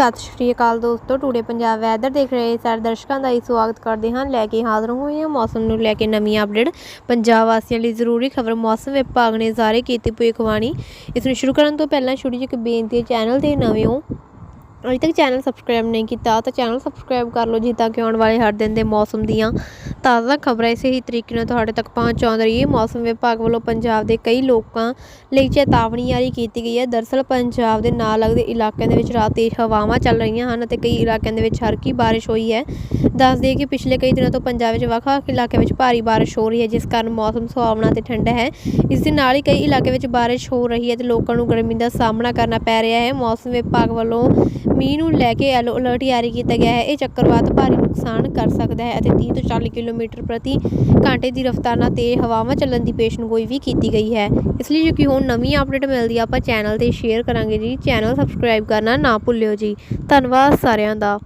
ਸਤਿ ਸ਼੍ਰੀ ਅਕਾਲ ਦੋਸਤੋ, today Punjab weather ਦੇਖ ਰਹੇ ਸਾਰੇ ਦਰਸ਼ਕਾਂ ਦਾ ਹੀ ਸਵਾਗਤ ਕਰਦੇ ਹਾਂ। ਲੈ ਕੇ ਹਾਜ਼ਰ ਹੋਏ ਹਾਂ ਮੌਸਮ ਨੂੰ ਲੈ ਕੇ ਨਵੀਂ ਅਪਡੇਟ ਪੰਜਾਬ ਵਾਸੀਆਂ ਲਈ ਜ਼ਰੂਰੀ ਖਬਰ ਮੌਸਮ ਵਿਭਾਗ ਨੇ ਜ਼ਾਰੀ ਕੀਤੀ ਭਵਿੱਖਬਾਣੀ ਇਸ ਨੂੰ ਸ਼ੁਰੂ ਕਰਨ ਤੋਂ ਪਹਿਲਾਂ ਛੋਟੀ ਜਿਹੀ ਇੱਕ ਬੇਨਤੀ ਹੈ, ਚੈਨਲ ਤੇ ਨਵੇਂ ਹੋ, ਅਜੇ ਤੱਕ ਚੈਨਲ ਸਬਸਕ੍ਰਾਈਬ ਨਹੀਂ ਕੀਤਾ ਤਾਂ ਚੈਨਲ ਸਬਸਕ੍ਰਾਈਬ ਕਰ ਲਓ ਜੀ ਤਾਂ ਕਿ ਆਉਣ ਵਾਲੇ ਹਰ ਦਿਨ ਦੇ ਮੌਸਮ ਦੀਆਂ ਤਾਜ਼ਾ ਖਬਰਾਂ ਇਸੇ ਹੀ ਤਰੀਕੇ ਨਾਲ ਤੁਹਾਡੇ ਤੱਕ ਪਹੁੰਚਾਉਂਦੇ ਹੈ ਮੌਸਮ ਵਿਭਾਗ ਵੱਲੋਂ ਪੰਜਾਬ ਦੇ ਕਈ ਲੋਕਾਂ ਲਈ ਚੇਤਾਵਨੀ ਜਾਰੀ ਕੀਤੀ ਗਈ ਹੈ। ਦਰਸਲ, ਪੰਜਾਬ ਦੇ ਨਾਲ ਲੱਗਦੇ ਇਲਾਕਿਆਂ ਦੇ ਵਿੱਚ ਰਾਤ ਤੇਜ਼ ਹਵਾਵਾਂ ਚੱਲ ਰਹੀਆਂ ਹਨ ਅਤੇ ਕਈ ਇਲਾਕਿਆਂ ਦੇ ਵਿੱਚ ਹਲਕੀ ਬਾਰਿਸ਼ ਹੋਈ ਹੈ। ਦੱਸ ਦਈਏ ਕਿ ਪਿਛਲੇ ਕਈ ਦਿਨਾਂ ਤੋਂ ਪੰਜਾਬ ਵਿੱਚ ਵੱਖ-ਵੱਖ ਇਲਾਕਿਆਂ ਵਿੱਚ ਭਾਰੀ ਬਾਰਿਸ਼ ਹੋ ਰਹੀ ਹੈ, ਜਿਸ ਕਾਰਨ ਮੌਸਮ ਸੁਹਾਵਣਾ ਤੇ ਠੰਡਾ ਹੈ। ਇਸ ਦੇ ਨਾਲ ਹੀ ਕਈ ਇਲਾਕਿਆਂ ਵਿੱਚ ਬਾਰਿਸ਼ ਹੋ ਰਹੀ ਹੈ ਤੇ ਲੋਕਾਂ ਨੂੰ ਗਰਮੀ ਦਾ ਸਾਹਮਣਾ ਕਰਨਾ ਪੈ ਰਿਹਾ ਹੈ। ਮੌਸਮ ਵਿਭਾਗ ਵੱਲੋਂ ਮੀਂਹ ਨੂੰ ਲੈ ਕੇ ਯੈਲੋ ਅਲਰਟ ਜਾਰੀ ਕੀਤਾ ਗਿਆ ਹੈ। ਇਹ ਚੱਕਰਵਾਤ ਭਾਰੀ ਨੁਕਸਾਨ ਕਰ ਸਕਦਾ ਹੈ ਅਤੇ 30 ਤੋਂ 40 ਕਿਲੋਮੀਟਰ ਪ੍ਰਤੀ ਘੰਟੇ ਦੀ ਰਫ਼ਤਾਰ ਨਾਲ ਤੇਜ਼ ਹਵਾਵਾਂ ਚੱਲਣ ਦੀ ਪੇਸ਼ਨਗੋਈ ਵੀ ਕੀਤੀ ਗਈ ਹੈ। ਇਸ ਲਈ ਜੇ ਕੋਈ ਹੁਣ ਨਵੀਂ ਅਪਡੇਟ ਮਿਲਦੀ ਆ, ਆਪਾਂ ਚੈਨਲ ਤੇ ਸ਼ੇਅਰ ਕਰਾਂਗੇ ਜੀ। ਚੈਨਲ ਸਬਸਕ੍ਰਾਈਬ ਕਰਨਾ ਨਾ ਭੁੱਲਿਓ ਜੀ। ਧੰਨਵਾਦ ਸਾਰਿਆਂ ਦਾ।